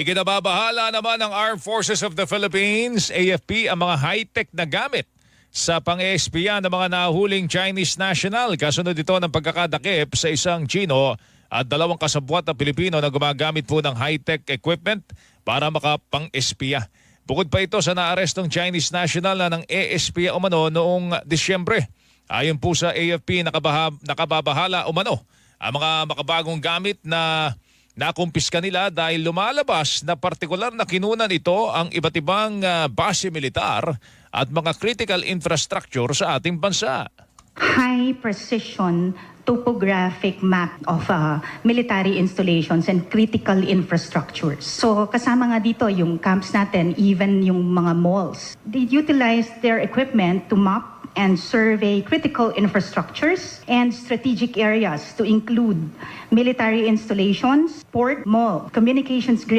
Ikinababahala naman ng Armed Forces of the Philippines, AFP, ang mga high-tech na gamit sa pang-espiya ng mga nahuling Chinese national. Kasunod ito ng pagkakadakip sa isang Chino at dalawang kasabwat na Pilipino na gumagamit po ng high-tech equipment para makapang-espiya. Bukod pa ito sa naarestong Chinese national na ng e-espiya umano noong Disyembre. Ayon po sa AFP, nakabaha, nakababahala umano ang mga makabagong gamit na nakumpiska nila dahil lumalabas na partikular na kinunan ito ang iba't ibang ah, base militar at mga critical infrastructure sa ating bansa. high precision topographic map of uh, military installations and critical infrastructures. So kasama nga dito yung camps natin, even yung mga malls. They utilize their equipment to map and survey critical infrastructures and strategic areas to include military installations, port, mall, communications grid,